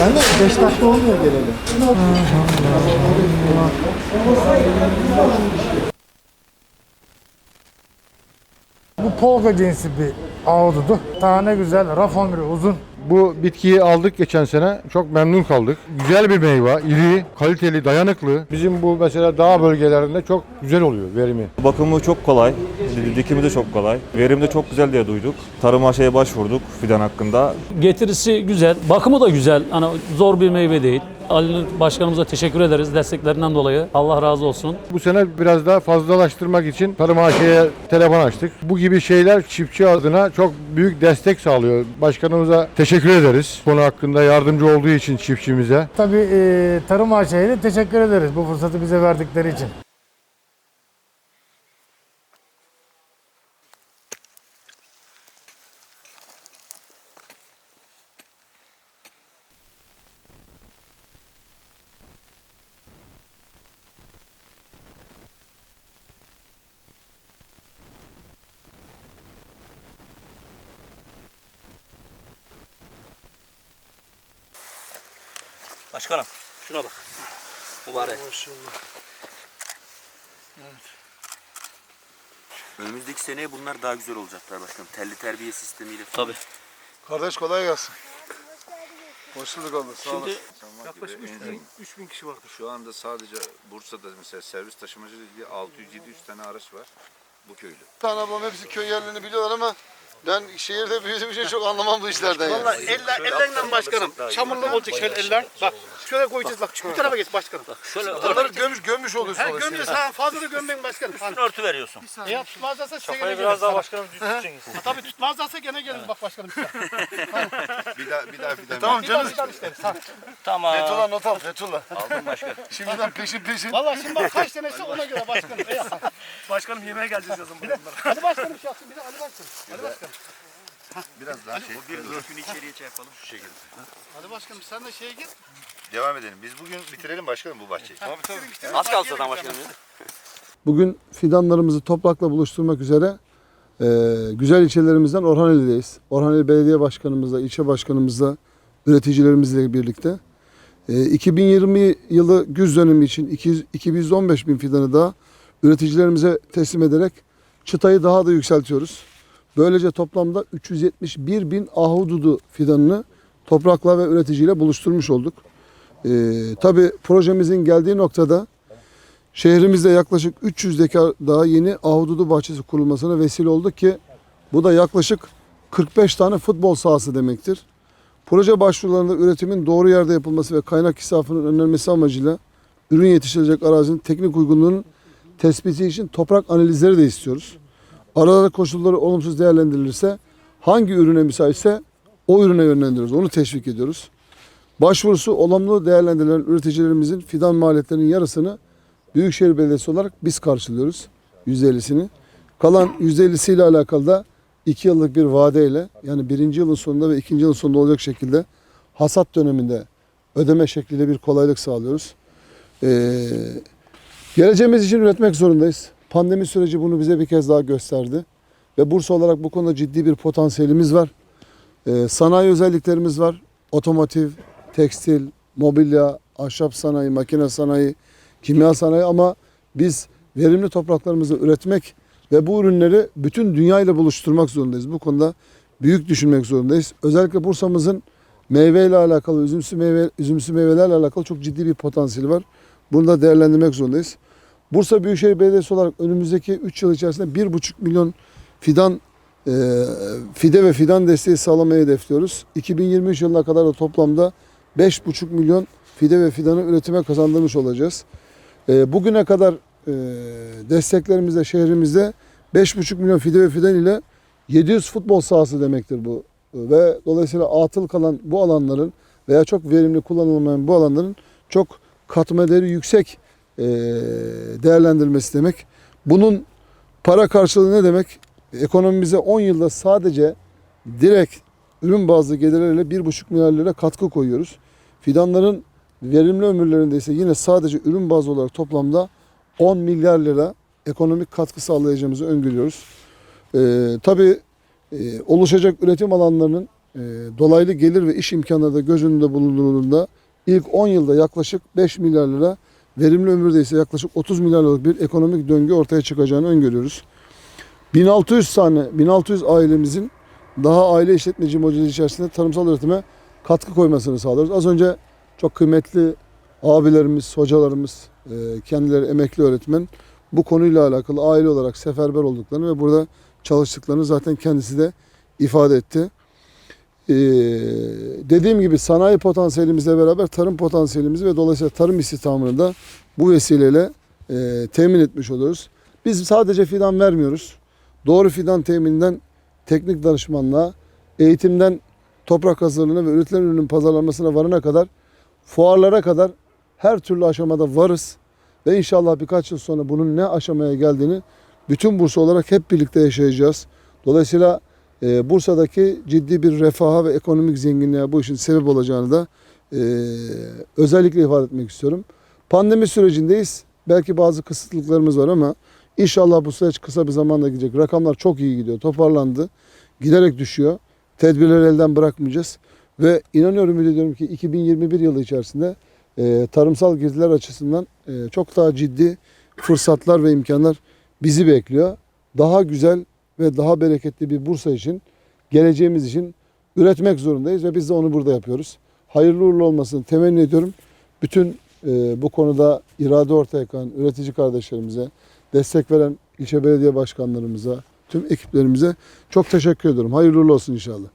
Ben de 5 dakika olmuyor geleli. Bu polka cinsi bir ahududu. Tane güzel, raf ömrü uzun. Bu bitkiyi aldık geçen sene. Çok memnun kaldık. Güzel bir meyve, iri, kaliteli, dayanıklı. Bizim bu mesela dağ bölgelerinde çok güzel oluyor verimi. Bakımı çok kolay, dikimi de çok kolay. Verim de çok güzel diye duyduk. Tarım aşıya başvurduk fidan hakkında. Getirisi güzel, bakımı da güzel. Hani zor bir meyve değil. Ali Başkanımıza teşekkür ederiz desteklerinden dolayı. Allah razı olsun. Bu sene biraz daha fazlalaştırmak için Tarım AŞ'ye telefon açtık. Bu gibi şeyler çiftçi adına çok büyük destek sağlıyor. Başkanımıza teşekkür ederiz. Konu hakkında yardımcı olduğu için çiftçimize. Tabii e, Tarım AŞ'ye de teşekkür ederiz bu fırsatı bize verdikleri için. Başkanım şuna bak. Mübarek. Önümüzdeki seneye bunlar daha güzel olacaklar başkanım. Telli terbiye sistemiyle. Tabii. Kardeş kolay gelsin. Hoş bulduk abla. Sağ Şimdi olasın. Yaklaşık 3000 3000 kişi vardır. Şu anda sadece Bursa'da mesela servis taşımacılığı ilgili 600-700 tane araç var bu köylü. Tane ablam hepsi köy yerlerini biliyorlar ama ben şehirde büyüdüğüm için çok anlamam bu işlerden yani. Vallahi eller, ellerle başkanım. Çamurlu olacak şöyle eller. Bak şöyle koyacağız bak. Şu tarafa geç başkanım. şöyle Onları gömüş gömmüş oluyorsun. Ha gömüyoruz ha fazla da gömmeyin başkanım. Hani, örtü veriyorsun. e ya tutmazlarsa size gene biraz daha başkanım düz tutacaksınız. Tabii tutmazlarsa gene geliriz bak başkanım. Bir daha bir daha Tamam Bir daha canım. bir daha isteriz. Ha. Tamam. Fethullah not al Fethullah. Aldım başkanım. Şimdiden peşin peşin. Vallahi şimdi bak kaç tanesi ona göre başkanım. E, başkanım yemeğe geleceğiz yazın. Hadi başkanım şey yapsın bir de Ali başkanım. Hadi başkanım. Biraz daha şey. Bir gün içeriye şey yapalım. Şu şekilde. Hadi başkanım sen de şeye git. Devam edelim. Biz bugün bitirelim başkanım bu bahçeyi. Az kalsın zaten başkanım. Bugün fidanlarımızı toprakla buluşturmak üzere e, güzel ilçelerimizden Orhaneli'deyiz. Orhaneli Belediye Başkanımızla, ilçe başkanımızla, üreticilerimizle birlikte. E, 2020 yılı güz dönemi için 200 215 bin fidanı daha üreticilerimize teslim ederek çıtayı daha da yükseltiyoruz. Böylece toplamda 371 bin ahududu fidanını toprakla ve üreticiyle buluşturmuş olduk. E, tabii projemizin geldiği noktada Şehrimizde yaklaşık 300 dekar daha yeni ahududu bahçesi kurulmasına vesile olduk ki bu da yaklaşık 45 tane futbol sahası demektir. Proje başvurularında üretimin doğru yerde yapılması ve kaynak israfının önlenmesi amacıyla ürün yetiştirecek arazinin teknik uygunluğunun tespiti için toprak analizleri de istiyoruz. Arada koşulları olumsuz değerlendirilirse hangi ürüne müsaitse o ürüne yönlendiriyoruz. Onu teşvik ediyoruz. Başvurusu olumlu değerlendirilen üreticilerimizin fidan maliyetlerinin yarısını Büyükşehir Belediyesi olarak biz karşılıyoruz %50'sini. Kalan %50'si ile alakalı da 2 yıllık bir vadeyle yani birinci yılın sonunda ve ikinci yılın sonunda olacak şekilde hasat döneminde ödeme şekliyle bir kolaylık sağlıyoruz. Ee, geleceğimiz için üretmek zorundayız. Pandemi süreci bunu bize bir kez daha gösterdi. Ve Bursa olarak bu konuda ciddi bir potansiyelimiz var. Ee, sanayi özelliklerimiz var. Otomotiv, tekstil, mobilya, ahşap sanayi, makine sanayi, kimya sanayi ama biz verimli topraklarımızı üretmek ve bu ürünleri bütün dünya ile buluşturmak zorundayız. Bu konuda büyük düşünmek zorundayız. Özellikle Bursa'mızın meyveyle alakalı, üzümsü meyve, üzümsü meyvelerle alakalı çok ciddi bir potansiyeli var. Bunu da değerlendirmek zorundayız. Bursa Büyükşehir Belediyesi olarak önümüzdeki 3 yıl içerisinde 1,5 milyon fidan e, fide ve fidan desteği sağlamayı hedefliyoruz. 2023 yılına kadar da toplamda 5,5 milyon fide ve fidanı üretime kazandırmış olacağız. E, bugüne kadar e, desteklerimizde şehrimizde 5,5 milyon fide ve fidan ile 700 futbol sahası demektir bu. Ve dolayısıyla atıl kalan bu alanların veya çok verimli kullanılmayan bu alanların çok katma değeri yüksek değerlendirilmesi demek. Bunun para karşılığı ne demek? Ekonomimize 10 yılda sadece direkt ürün bazlı gelirlerle 1,5 milyar lira katkı koyuyoruz. Fidanların verimli ömürlerinde ise yine sadece ürün bazlı olarak toplamda 10 milyar lira ekonomik katkı sağlayacağımızı öngörüyoruz. Ee, tabii e, oluşacak üretim alanlarının e, dolaylı gelir ve iş imkanları da göz önünde bulundurulduğunda ilk 10 yılda yaklaşık 5 milyar lira, verimli ömürde ise yaklaşık 30 milyar liralık bir ekonomik döngü ortaya çıkacağını öngörüyoruz. 1600 tane, 1600 ailemizin daha aile işletmeci modeli içerisinde tarımsal üretime katkı koymasını sağlıyoruz. Az önce çok kıymetli abilerimiz, hocalarımız, e, kendileri emekli öğretmen bu konuyla alakalı aile olarak seferber olduklarını ve burada çalıştıklarını zaten kendisi de ifade etti. Ee, dediğim gibi sanayi potansiyelimizle beraber tarım potansiyelimizi ve dolayısıyla tarım istihdamını da bu vesileyle e, temin etmiş oluyoruz. Biz sadece fidan vermiyoruz. Doğru fidan temininden teknik danışmanlığa, eğitimden toprak hazırlığına ve üretilen ürünün pazarlanmasına varana kadar, fuarlara kadar her türlü aşamada varız. Ve inşallah birkaç yıl sonra bunun ne aşamaya geldiğini bütün Bursa olarak hep birlikte yaşayacağız. Dolayısıyla e, Bursa'daki ciddi bir refaha ve ekonomik zenginliğe bu işin sebep olacağını da e, özellikle ifade etmek istiyorum. Pandemi sürecindeyiz. Belki bazı kısıtlıklarımız var ama inşallah bu süreç kısa bir zamanda gidecek. Rakamlar çok iyi gidiyor. Toparlandı. Giderek düşüyor. Tedbirleri elden bırakmayacağız. Ve inanıyorum ümit ediyorum ki 2021 yılı içerisinde e, tarımsal girdiler açısından e, çok daha ciddi fırsatlar ve imkanlar bizi bekliyor. Daha güzel ve daha bereketli bir Bursa için, geleceğimiz için üretmek zorundayız ve biz de onu burada yapıyoruz. Hayırlı uğurlu olmasını temenni ediyorum. Bütün e, bu konuda irade ortaya koyan üretici kardeşlerimize, destek veren ilçe belediye başkanlarımıza, tüm ekiplerimize çok teşekkür ediyorum. Hayırlı uğurlu olsun inşallah.